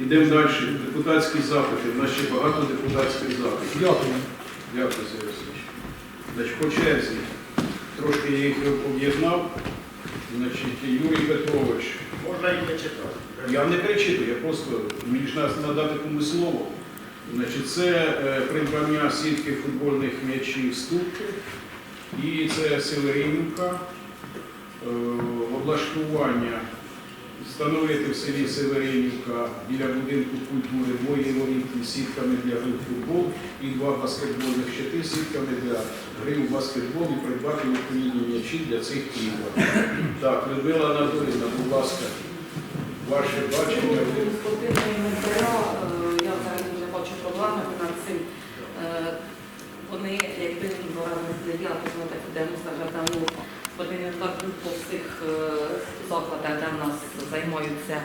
Йдемо далі. Депутатські запити. У нас ще багато депутатських запитів. Дякую. Дякую, Сергій Васильович. Значить, по черзі. Трошки я їх об'єднав. Значить, Юрій Петрович. Можна і не читати. Я не перечитую, я просто мені ж надати комусь слово. Значить, це е, придбання сітки футбольних м'ячів ступки. І це Северинівка, е, облаштування, встановити в селі Северинівка біля будинку культури воріт із сітками для гри в футбол і два баскетбольних щити сітками для гри в баскетбол і придбати відповідні м'ячі для цих ігор. Так, Людмила Анатоліївна, будь ласка, ваше бачення. Е, я взагалі не бачу проблеми над цим. Е, Вони, якби не діла, то ми так ідемо скажімо, був по всіх закладах, де в нас займаються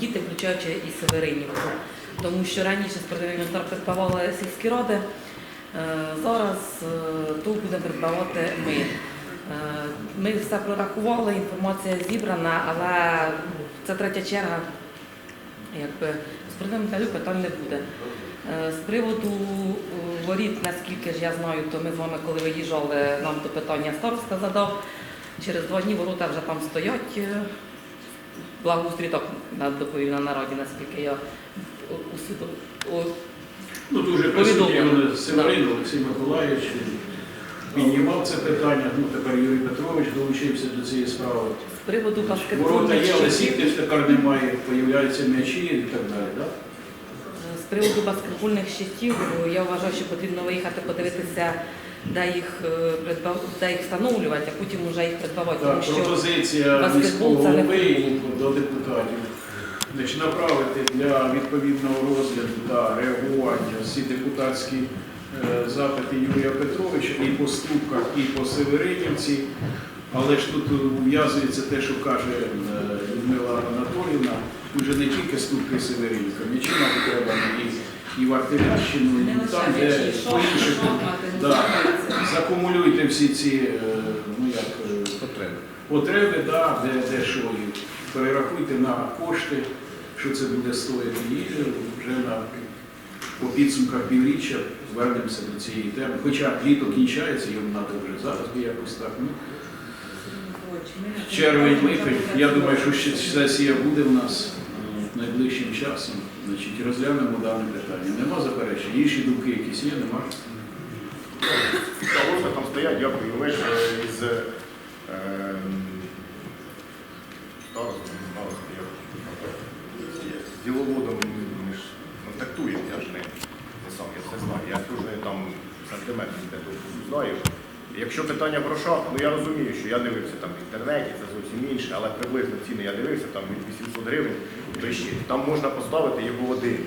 діти, включаючи і Северинівку. Тому що раніше спортивний інвентар придбавали сільські ради, е, зараз е, то будемо придбавати ми. Е, Ми все прорахували, інформація зібрана, але це третя черга. Якби з спортивним інвентарю питань не буде. З приводу воріт, наскільки ж я знаю, то ми з вами, коли виїжджали, нам то питання староста задав. Через два дні ворота вже там стоять. Е, Благоустрій так доповів на нараді, наскільки я усвідомив. Ну, дуже присутній Северин Олексій Миколаївич піднімав це питання. Ну, тепер Юрій Петрович долучився до цієї справи. З приводу Ворота баскетбольних є, але ж тепер немає, появляються м'ячі і так далі. Да? з приводу баскетбольних щитів, я вважаю, що потрібно виїхати подивитися, де їх е, придбав, де їх встановлювати, а потім вже їх придбавати. Так, що пропозиція міського це не голови до депутатів. Значить, направити для відповідного розгляду та реагування всі депутатські е, запити Юрія Петровича і по Ступках, і по Северинівці. Але ж тут ув'язується те, що каже е, Людмила Анатоліївна, вже не тільки Ступки і Северинівка, мабуть, треба і, і в Артемящину, не і там, де по інших. Да. Закумулюйте всі ці е, ну, як, е, потреби. Потреби, да, де, де що і перерахуйте на кошти, що це буде стоїти, і вже на, по підсумках півріччя звернемося до цієї теми. Хоча літо кінчається, йому треба вже зараз би якось так. Ну, червень, липень. Я думаю, що ще сесія буде в нас найближчим часом. Значить, розглянемо дане питання. Нема заперечень. Інші думки якісь є, нема. Та там стоять, дякую. Е, із е, як з діловодом ми контактуємо, я ж не, сам, я все знаю. Я дуже там сантиметрів де знаю. Якщо питання про шах, ну я розумію, що я дивився там в інтернеті, це зовсім інше, але приблизно ціни я дивився, там від 800 гривень до ще. Там можна поставити його один,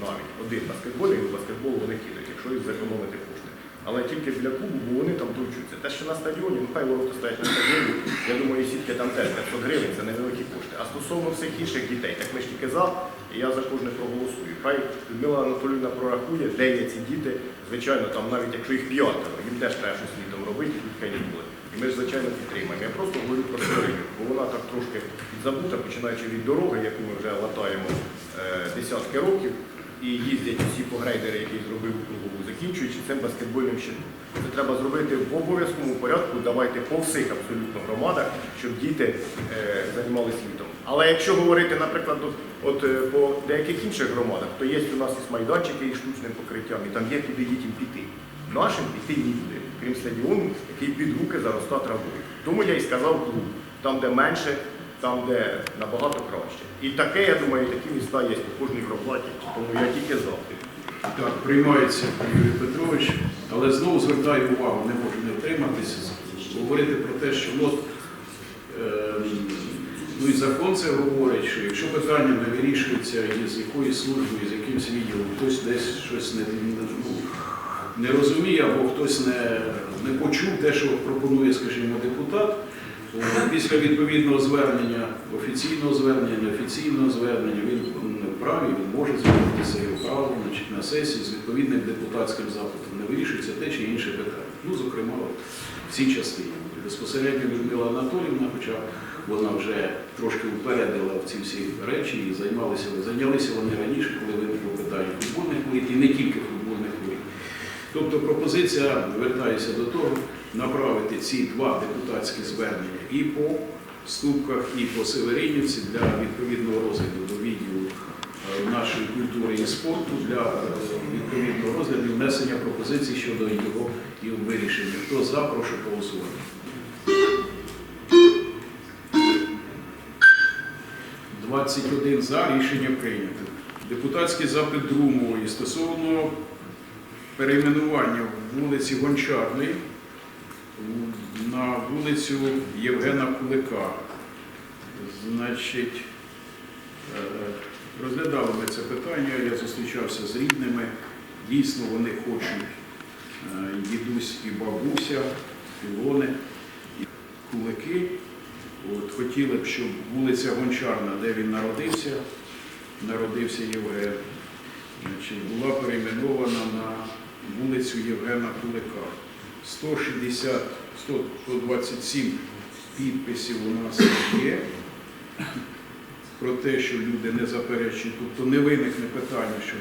навіть один баскетбольний, і в баскетбол вони кидають, якщо їх зекономити кошти. Але тільки для клубу, бо вони там товчуться. Те, що на стадіоні, ну хай ворота стоять на стадіоні, я думаю, сітки там теж 500 гривень, це невеликі кошти. А стосовно всіх інших дітей, так ми ж тільки за, і я за кожне проголосую. Хай Людмила Анатоліївна прорахує, де є ці діти. Звичайно, там навіть якщо їх п'ятеро, їм теж треба щось літом канікули. І ми ж, звичайно, підтримаємо. Я просто говорю про Севериню, бо вона так трошки забута, починаючи від дороги, яку ми вже латаємо е, десятки років, і їздять усі погрейдери, які зробив кругову, закінчуючи цим баскетбольним щитом. Це треба зробити в обов'язковому порядку, давайте по всіх абсолютно громадах, щоб діти е, займалися літом. Але якщо говорити, наприклад, от, от е, по деяких інших громадах, то є у нас і майданчики із штучним покриттям, і там є куди дітям піти. Нашим піти нікуди, крім стадіону, який під руки зароста травою. Тому я й сказав клуб, там, де менше, там, де набагато краще. І таке, я думаю, такі міста є по кожній громаді, тому я тільки за. Так, приймається Юрій Петрович, але знову звертаю увагу, не можу не втриматися, говорити про те, що от, е, ну і закон це говорить, що якщо питання не вирішується із якоюсь службою, з якимось відділом, хтось десь щось не, не, ну, не розуміє або хтось не, не почув те, що пропонує, скажімо, депутат, Після відповідного звернення, офіційного звернення, неофіційного звернення, він не вправі, він може звернутися його право на сесії з відповідним депутатським запитом. Не вирішується те чи інше питання. Ну, зокрема, в цій частині. Безпосередньо Людмила Анатоліївна, хоча вона вже трошки впередила в ці всі речі і займалися, зайнялися вони раніше, коли виникло питання футбольних і не тільки футбольних. Тобто пропозиція, вертаюся до того, направити ці два депутатські звернення і по Ступках, і по Северинівці для відповідного розгляду до відділу е, нашої культури і спорту для е, відповідного розгляду внесення пропозицій щодо його і вирішення. Хто за, прошу голосувати. «21 за рішення прийнято. Депутатський запит другої стосовно перейменування вулиці Гончарної на вулицю Євгена Кулика. Значить, е, розглядали ми це питання, я зустрічався з рідними. Дійсно, вони хочуть е, дідусь і бабуся, Ілони, і кулики. От, хотіли б, щоб вулиця Гончарна, де він народився, народився Євген, значить, була перейменована на вулицю Євгена Кулика. 160, 127 підписів у нас є про те, що люди не заперечують, тобто не виникне питання, що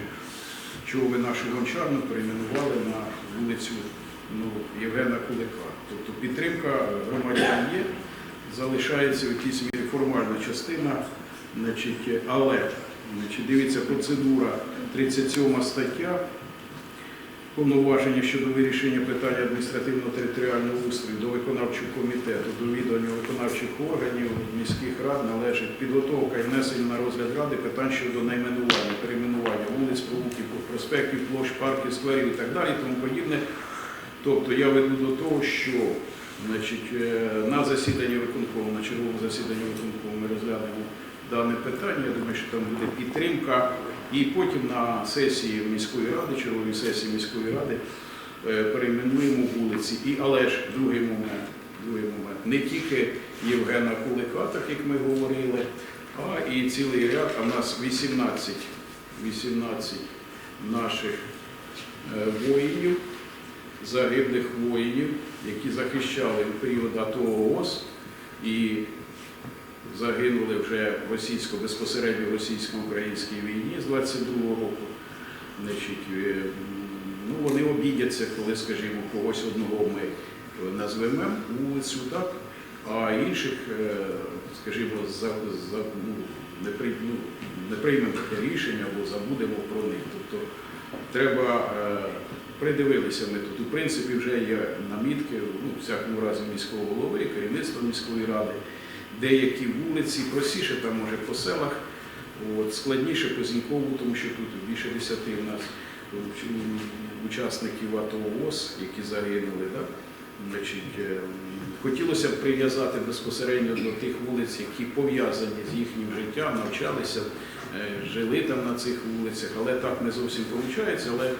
чого ви нашу гончарну перейменували на вулицю ну, Євгена Кулика. Тобто підтримка громадян є, залишається в якійсь мірі формальна частина, значить, але значить, дивіться, процедура 37 стаття повноваження щодо вирішення питання адміністративно-територіального устрою до виконавчого комітету, до відання виконавчих органів міських рад належить підготовка і внесення на розгляд ради питань щодо найменування, перейменування вулиць, провулків, проспектів, площ, парків, скверів і так далі, тому подібне. Тобто я веду до того, що значить, е, на засіданні виконкому, на черговому засіданні виконкому ми розглянемо дане питання. Я думаю, що там буде підтримка. І потім на сесії міської ради, черговій сесії міської ради, е, перейменуємо вулиці. І, але ж другий момент, другий момент, не тільки Євгена Кулика, так як ми говорили, а і цілий ряд, а в нас 18, 18 наших е, воїнів, загиблих воїнів, які захищали в період АТО ООС і загинули вже в російсько, безпосередньо в російсько-українській війні з 22-го року. Значить, е, ну, вони обідяться, коли, скажімо, когось одного ми назвемо вулицю, так, а інших, е, скажімо, за, за, ну, не, при, ну, не приймемо таке рішення або забудемо про них. Тобто треба е, придивилися ми тут. У принципі, вже є намітки, ну, в всякому разі міського голови, керівництва міської ради деякі вулиці, простіше там може по селах, от, складніше по Зінькову, тому що тут більше десяти у нас учасників АТО ООС, які загинули. Да? Значить, е, хотілося б прив'язати безпосередньо до тих вулиць, які пов'язані з їхнім життям, навчалися, е, жили там на цих вулицях, але так не зовсім виходить. Але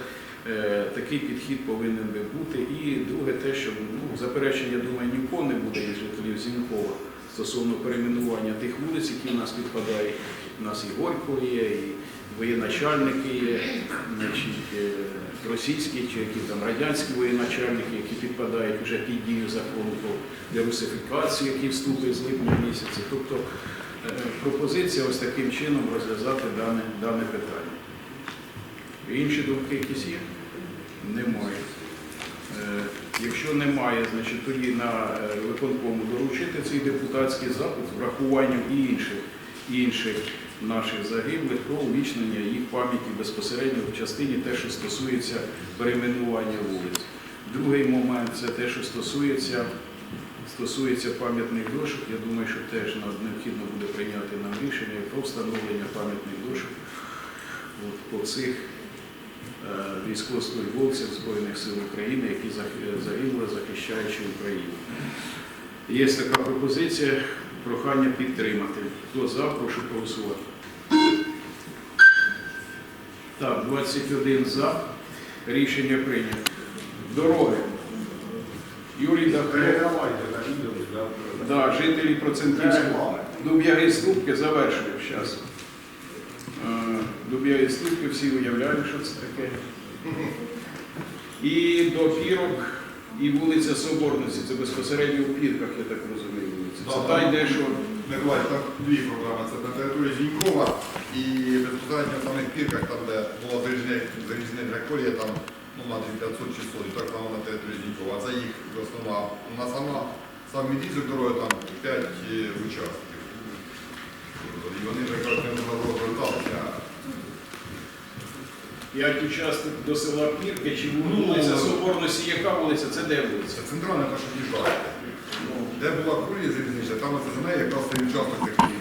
е, такий підхід повинен би бути. І друге, те, що ну, заперечення, думаю, нікого не буде із жителів Зінькова стосовно перейменування тих вулиць, які в нас підпадають. У нас і Горько є, і воєначальники є, значить, е, російські чи які там радянські воєначальники, які підпадають вже під дію закону про дерусифікацію, який вступить з липня місяця. Тобто е, пропозиція ось таким чином розв'язати дане, дане питання. Інші думки якісь є? Немає. Якщо немає, значить тоді на е, виконкому доручити цей депутатський запит з врахуванням і інших, інших наших загиблих про увічнення їх пам'яті безпосередньо в частині те, що стосується перейменування вулиць. Другий момент це те, що стосується, стосується пам'ятних дошок. Я думаю, що теж необхідно буде прийняти нам рішення про встановлення пам'ятних дошок от, по цих військовослужбовців Збройних сил України, які загинули, захищаючи Україну. Є така пропозиція, прохання підтримати. Хто за, прошу голосувати. Так, 21 за. Рішення прийнято. Дороги. Юрій відео, да, жителі Проценківського. Дуб'яги Ступки завершую зараз. Е, Дуб'єві слівки всі уявляють, що це таке. І до Пірок, і вулиця Соборності, це безпосередньо у Пірках, я так розумію, вулиця. Це та йде, що... Миколаїв, там дві програми. Це на території Зінькова і безпосередньо в самих пірках, там де була залізнична колія, там ну, на 500 часов, і так само на території Зінькова. Це їх основна. На сама, сам відрізок дороги там 5 е, учасників. І вони вже кажуть, не розверталися. 5 учасник до села Пірки, чи ну, вулиця е, Соборності, яка вулиця, це де вулиця? Центральна наша діжа. Ну, де була курія залізнична, там оце за яка якраз участок такий.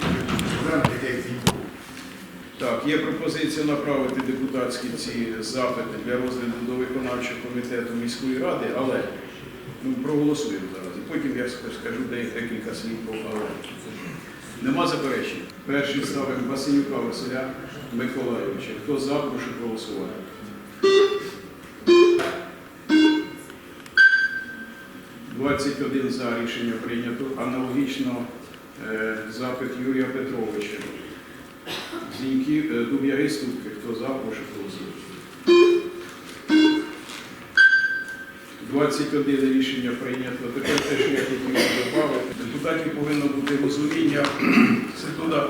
Так, є пропозиція направити депутатські ці запити для розгляду до виконавчого комітету міської ради, але ну, проголосуємо зараз. І потім я скажу декілька слів по але. Нема заперечень. Перший ставимо Василюка Василя. Миколайовича. Хто за, прошу проголосувати. Двадцять один за рішення прийнято. Аналогічно е, запит Юрія Петровича. Зіньки, е, Дуб'яги Ступки, хто за, прошу голосувати. 21 рішення прийнято. Тепер те, що я хотів додати. Депутатів повинно бути розуміння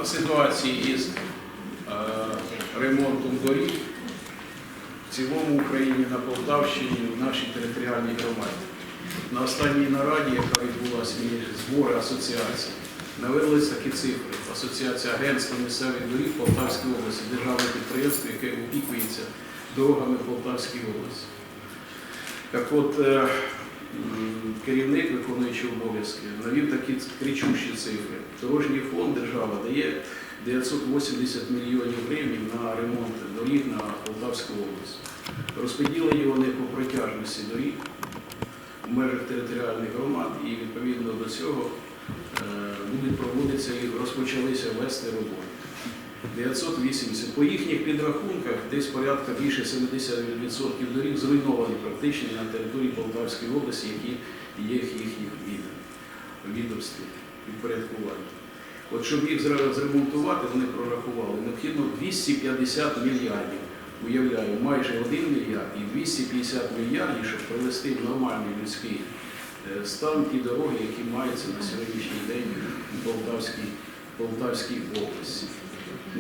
ситуації із ремонтом доріг в цілому Україні на Полтавщині, в нашій територіальній громаді. На останній нараді, яка відбулася збори асоціацій, навелись такі цифри. Асоціація агентства місцевих доріг Полтавської області, державне підприємство, яке опікується дорогами Полтавської області. Так от, е, керівник виконуючий обов'язки навів такі кричущі цифри. Дорожній фонд держава дає 980 мільйонів гривень на ремонт доріг на Полтавську область. Розподілені вони по протяжності доріг в межах територіальних громад і відповідно до цього е, будуть проводитися і розпочалися вести роботи. 980. По їхніх підрахунках десь порядка більше 70% доріг зруйновані практично на території Полтавської області, які є в їхніх відомстві, підпорядкування. От щоб їх зремонтувати, вони прорахували, необхідно 250 мільярдів. Уявляю, майже 1 мільярд і 250 мільярдів, щоб привести в нормальний людський е, стан ті дороги, які маються на сьогоднішній день у Полтавській, Полтавській області.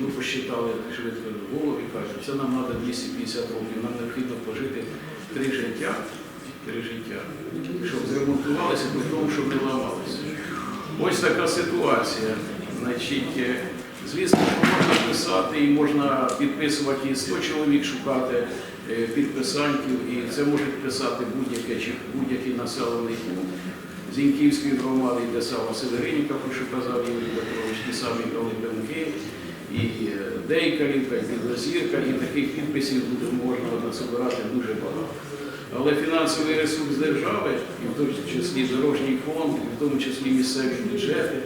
Ну, посчитали швидко в голові, кажуть, це нам треба 250 років, нам необхідно пожити три життя, три життя, щоб зремонтувалися, при тому, щоб не ламалися. Ось така ситуація. Значить, е, звісно, можна писати і можна підписувати і 100 чоловік шукати е, підписантів, і це можуть писати будь-яке чи будь-який населений пункт. Зіньківської громади писав Северинівка, про що казав Юрій Петрович, ті самі Пилипенки, і е, Дейкалівка, і Підлазірка, і таких підписів можна назбирати дуже багато. Але фінансовий ресурс держави, і в тому числі дорожній фонд, і в тому числі місцеві бюджети,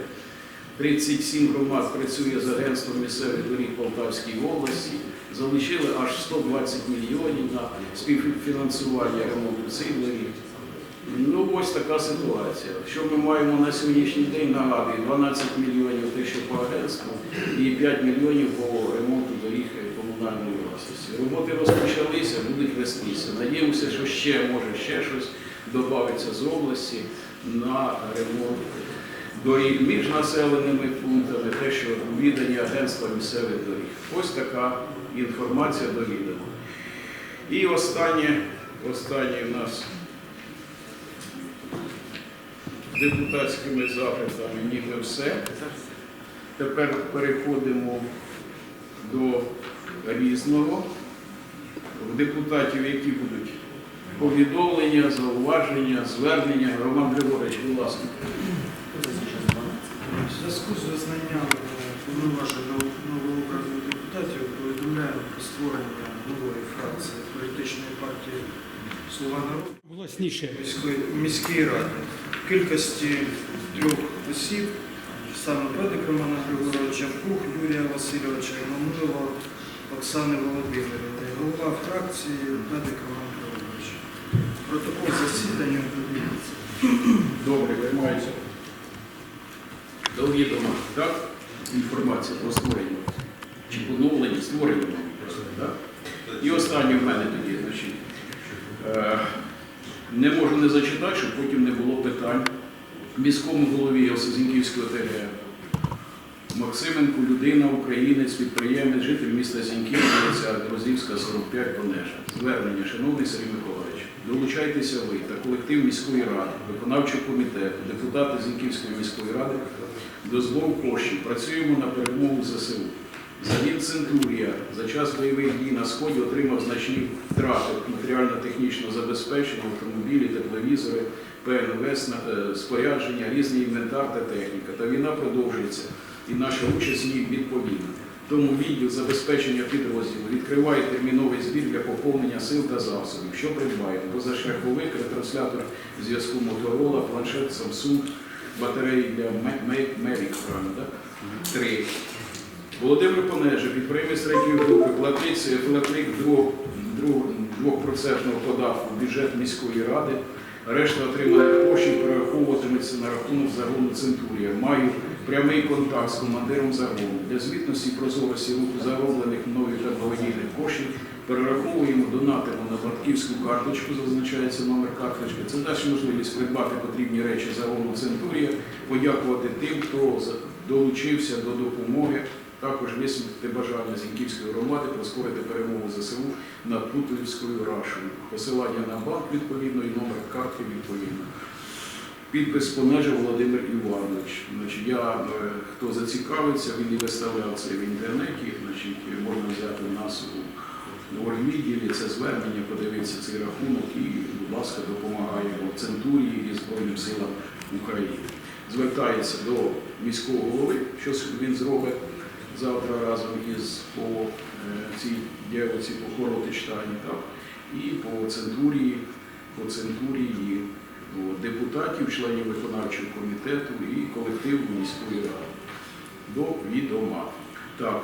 37 громад працює з агентством місцевих доріг Полтавської області, залишили аж 120 мільйонів на співфінансування ремонту цих доріг. Ну, ось така ситуація. Що ми маємо на сьогоднішній день, нагадую, 12 мільйонів те, по агентству, і 5 мільйонів по ремонту доріг комунальної власності. Роботи розпочалися, будуть вестися. Надіємося, що ще може ще щось додається з області на ремонт доріг між населеними пунктами, те, що у відданні агентства місцевих доріг. Ось така інформація довідана. І останнє, останнє в нас депутатськими запитами ніби все. Тепер переходимо до різного. В депутатів, які будуть повідомлення, зауваження, звернення. Роман Григорович, будь ласка. В зв'язку з визнанням е, повноважень новообраних депутатів повідомляємо про створення нової фракції політичної партії Слуга народу міської міської ради в кількості трьох осіб, саме Петик Романа Григоровича, Пух, Юрія Васильовича, Імамилова, Оксани Володимирівни. Голова фракції Петик Роман Григорович. Протокол засідання. Добре. Відома так? інформація про створення чи поновлення, створення, просто, так? І останнє в мене тоді, значить, е, не можу не зачитати, щоб потім не було питань. Міському голові Осозінківського ТГ Максименку, людина, українець, підприємець, житель міста Зіньків, вулиця Розівська, 45, Понежа. Звернення, шановний Сергій Миколаївич, долучайтеся ви та колектив міської ради, виконавчого комітету, депутати Зіньківської міської ради до збору коштів. Працюємо на перемогу ЗСУ. Завід Центурія за час бойових дій на сході отримав значні втрати матеріально-технічного забезпечення, автомобілі, тепловізори, ПНВ, е, спорядження, різний інвентар та техніка. Та війна продовжується, і наша участь в ній відповідна. Тому відділ забезпечення підрозділу відкриває терміновий збір для поповнення сил та засобів. Що придбаємо? Позашляховик, ретранслятор зв'язку Моторола, планшет Samsung, батареї для Mavic, правильно? Три. Володимир Понежа, підприємець третьої групи, платить платник двох- двох- двохпроцентного податку в бюджет міської ради. Решта отриманих коштів перераховуватиметься на рахунок загону Центурія. Маю прямий контакт з командиром загону. Для звітності прозорості руху зароблених мною та благодійних коштів перераховуємо, донатимо на банківську карточку, зазначається номер карточки. Це дасть можливість придбати потрібні речі загону Центурія, подякувати тим, хто долучився до допомоги. Також висвітлити бажання Зіньківської громади прискорити перемогу ЗСУ над Путинською Рашою. Посилання на банк відповідно і номер картки відповідно. Підпис Понежа Володимир Іванович. Значить, я, е, хто зацікавиться, він і виставляв це в інтернеті. Значить, можна взяти у нас у оргвідділі це звернення, подивитися цей рахунок і, будь ласка, допомагаємо Центурії і Збройним силам України. Звертається до міського голови, що він зробить завтра разом із по е, цій дівці по так, і по Центурії, по Центурії депутатів, членів виконавчого комітету і колективу міської ради. До відома. Так,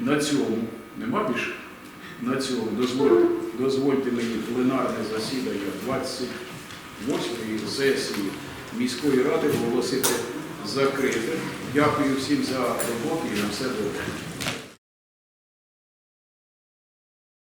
на цьому нема більше? На цьому дозвольте, дозвольте мені пленарне засідання 28-ї сесії міської ради оголосити закритим. Дякую всім за роботу і на все добре.